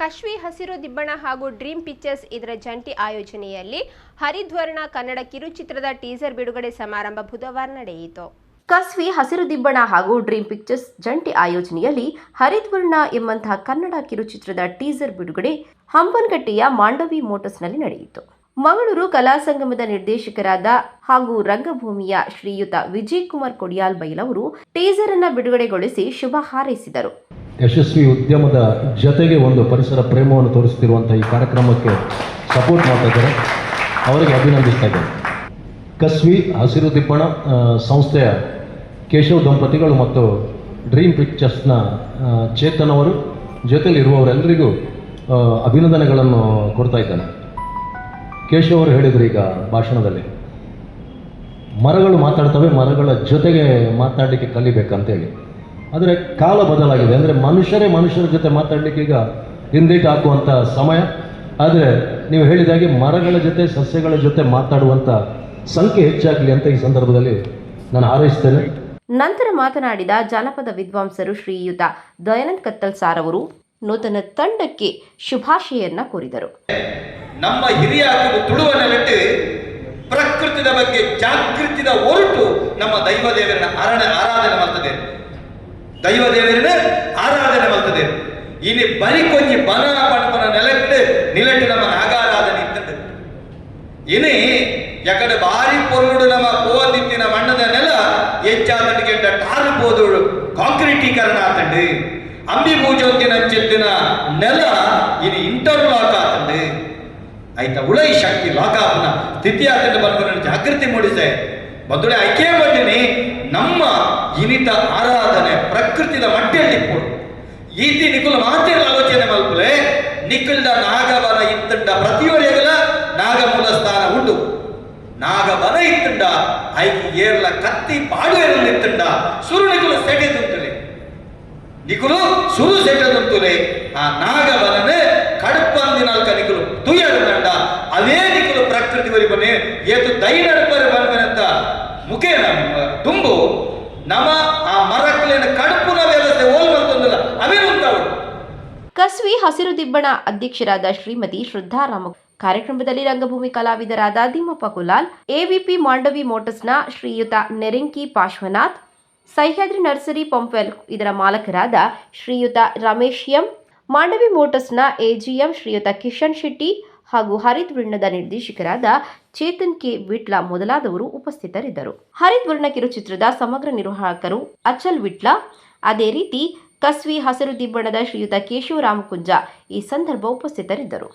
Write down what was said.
ಕಶ್ವಿ ಹಸಿರು ದಿಬ್ಬಣ ಹಾಗೂ dream pictures ಇದರ ಜಂಟಿ ಆಯೋಜನೆಯಲ್ಲಿ ಹರಿದ್ವರ್ಣ ಕನ್ನಡ ಕಿರುಚಿತ್ರದ ಟೀಸರ್ ಬಿಡುಗಡೆ ಸಮಾರಂಭ ಬುಧವಾರ ನಡೆಯಿತು. ಕಸ್ವಿ ಹಸಿರು ದಿಬ್ಬಣ ಹಾಗೂ ಡ್ರೀಮ್ ಪಿಕ್ಚರ್ಸ್ ಜಂಟಿ ಆಯೋಜನೆಯಲ್ಲಿ ಹರಿದ್ವರ್ಣ ಎಂಬಂತಹ ಕನ್ನಡ ಕಿರುಚಿತ್ರದ ಟೀಸರ್ ಬಿಡುಗಡೆ ಹಂಪನಕಟ್ಟೆಯ ಮಾಂಡವಿ ಮೋಟರ್ಸ್ನಲ್ಲಿ ನಡೆಯಿತು. ಮಂಗಳೂರು ಕಲಾ ಸಂಗಮದ ನಿರ್ದೇಶಕರಾದ ಹಾಗೂ ರಂಗಭೂಮಿಯ ಶ್ರೀಯುತ ವಿಜಯ್ ಕುಮಾರ್ ಕೊಡಿಯಾಲ್ ಬೈಲವರು ಟೀಸರ್ ಅನ್ನು ಬಿಡುಗಡೆಗೊಳಿಸಿ ಶುಭ ಹಾರೈಸಿದರು. ಯಶಸ್ವಿ ಉದ್ಯಮದ ಜೊತೆಗೆ ಒಂದು ಪರಿಸರ ಪ್ರೇಮವನ್ನು ತೋರಿಸ್ತಿರುವಂಥ ಈ ಕಾರ್ಯಕ್ರಮಕ್ಕೆ ಸಪೋರ್ಟ್ ಮಾಡ್ತಾ ಇದ್ದಾರೆ. ಅವರಿಗೆ ಅಭಿನಂದಿಸ್ತಾ ಇದ್ದಾರೆ ಕಸ್ವಿ, ಹಸಿರು ದಿಬ್ಬಣ ಸಂಸ್ಥೆಯ ಕೇಶವ್ ದಂಪತಿಗಳು ಮತ್ತು ಡ್ರೀಮ್ ಪಿಕ್ಚರ್ಸ್ನ ಚೇತನ್ ಅವರು ಜೊತೆಯಲ್ಲಿ ಇರುವವರೆಲ್ಲರಿಗೂ ಅಭಿನಂದನೆಗಳನ್ನು ಕೊಡ್ತಾ ಇದ್ದಾನೆ. ಕೇಶವ್ ಅವರು ಹೇಳಿದರು ಈಗ ಭಾಷಣದಲ್ಲಿ. ಮರಗಳು ಮಾತಾಡ್ತವೆ, ಮರಗಳ ಜೊತೆಗೆ ಮಾತಾಡಲಿಕ್ಕೆ ಕಲಿಬೇಕಂತೇಳಿ. ಆದರೆ ಕಾಲ ಬದಲಾಗಿದೆ. ಅಂದರೆ ಮನುಷ್ಯರೇ ಮನುಷ್ಯರ ಜೊತೆ ಮಾತಾಡಲಿಕ್ಕೆ ಈಗ ಹಿಂದೇಟು ಹಾಕುವಂಥ ಸಮಯ. ಆದರೆ ನೀವು ಹೇಳಿದಾಗೆ ಮರಗಳ ಜೊತೆ ಸಸ್ಯಗಳ ಜೊತೆ ಮಾತಾಡುವಂಥ ಸಂಖ್ಯೆ ಹೆಚ್ಚಾಗಲಿ ಅಂತ ಈ ಸಂದರ್ಭದಲ್ಲಿ ನಾನು ಹಾರೈಸ್ತೇನೆ. ನಂತರ ಮಾತನಾಡಿದ ಜಾನಪದ ವಿದ್ವಾಂಸರು ಶ್ರೀಯುತ ದಯಾನಂದ್ ಕತ್ತಲ್ ಸಾರ್ ಅವರು ನೂತನ ತಂಡಕ್ಕೆ ಶುಭಾಶಯನ್ನ ಕೋರಿದರು. ನಮ್ಮ ಹಿರಿಯ ಹಾಕಿದ ತುಳುವನ್ನೆಲ್ಲಿಟ್ಟು ಪ್ರಕೃತಿದ ಬಗ್ಗೆ ಜಾಗೃತಿದ ಹೊರಟು ನಮ್ಮ ದೈವದೇವರನ್ನ ಆರಾಧನೆ ಮಾಡ್ತದೆ. ದೈವ ದೇವರನ್ನ ಆರಾಧನೆ ಮಾಡ್ತದೆ ಇನಿ ಬರಿ ಕೊಂಚಿ ಬನ ಪಣಪನ ನೆಲಟ್ಟು ನಿಲಟ್ಟು ನಮ್ಮ ನಾಗಾರಾಧನೆ ಇತ್ತಂಡು ಇನಿ ಯಾಕಡೆ ಬಾರಿ ಪೊರ್ಲುಡು ನಮ್ಮ ಪೋದಿತ್ತಿನ ಮಣ್ಣದ ನೆಲ ಹೆಚ್ಚಾದಟಿಗೆ ಟಾರು ಪೋದು ಕಾಂಕ್ರೀಟೀಕರಣ ಆತಂಡು ಅಂಬಿ ಪೂಜೊಂದಿನ ಚೆತ್ತಿನ ನೆಲ ಇನಿ ಇಂಟರ್ಲಾಕ್ ಆತಂಡು ಆಯ್ತಾ ಉಳೈ ಶಕ್ತಿ ಲಾಕಾಪನ ಸ್ಥಿತಿ ಆತಂಡು ಬಂದು ಜಾಗೃತಿ ಮೂಡಿಸೆ ಬದುಳೆ ಐಕೆ ಬಂದಿನಿ ನಮ್ಮ ಇನಿತ ಆರಾಧನೆ, ಪ್ರಕೃತಿದ ಮಟ್ಟೆಯಲ್ಲಿ ಈತಿ ನಿಕುಲ್ ಮಾತಿರ ಆಲೋಚನೆ ಮಲ್ಪುಲೆ. ನಿಕುಲ್ದ ನಾಗವನ ಇತ್ತಂಡ ಪ್ರತಿಯೊರೆಗಲ ನಾಗಮೂಲ ಸ್ಥಾನ ಉಂಡು ನಾಗವನ ಇತ್ತಂಡ, ಐಕಿ ಏರ್ಲ ಕತ್ತಿ ಪಾಡು ಇತ್ತಂಡ, ಸುರು ನಿಕುಲು ಸೆಟೆದುಂತುಲೆ ನಿಕುಲು ಸುರು ಸೆಟೆದುಂತುಲೆ ಆ ನಾಗವನನ ಕಡಪಂದಿನಾಲ್ಕ ನಿಕುಲು ತುಯ್ಯಡುಂಡ ಅದೇ ನಿಕುಲು ಪ್ರಕೃತಿ ವರಿ ಬನ್ನಿ ಏತು ದೈನಡ್ಪರ ಬಂದನಂತ ಮುಖೇನ ತುಂಬು ನಮ ಆ ಓಲ್ ಅವೇನುಂತಾವು ಕಸ್ವಿ ಹಸಿರು ದಿಬ್ಬಣ ಅಧ್ಯಕ್ಷರಾದ ಶ್ರೀಮತಿ ಶ್ರದ್ಧಾ ರಾಮ ಕಾರ್ಯಕ್ರಮದಲ್ಲಿ ರಂಗಭೂಮಿ ಕಲಾವಿದರಾದ ದಿಮ್ಮಪ್ಪ ಕುಲಾಲ್ ಎವಿಪಿ ಮಾಂಡವಿ ಮೋಟರ್ಸ್ನ ಶ್ರೀಯುತ ನೆರೆಂಕಿ ಪಾಶ್ವನಾಥ್, ಸಹ್ಯಾದ್ರಿ ನರ್ಸರಿ ಪಂಪ್ವೆಲ್ ಇದರ ಮಾಲಕರಾದ ಶ್ರೀಯುತ ರಮೇಶ್ ಎಂ, ಮಾಂಡವಿ ಮೋಟರ್ಸ್ನ ಎಜಿಎಂ ಶ್ರೀಯುತ ಕಿಶನ್ ಶೆಟ್ಟಿ ಹಾಗೂ ಹರಿತ್ ವರ್ಣದ ನಿರ್ದೇಶಕರಾದ ಚೇತನ್ ಕೆ. ವಿಟ್ಲಾ ಮೊದಲಾದವರು ಉಪಸ್ಥಿತರಿದ್ದರು. ಹರಿತ್ ವರ್ಣ ಕಿರುಚಿತ್ರದ ಸಮಗ್ರ ನಿರ್ವಾಹಕರು ಅಚಲ್ ವಿಟ್ಲಾ, ಅದೇ ರೀತಿ ಕಸ್ವಿ, ಹಸಿರು ದಿಬ್ಬಣದ ಶ್ರೀಯುತ ಕೇಶವ ರಾಮಕುಂಜ ಈ ಸಂದರ್ಭ ಉಪಸ್ಥಿತರಿದ್ದರು.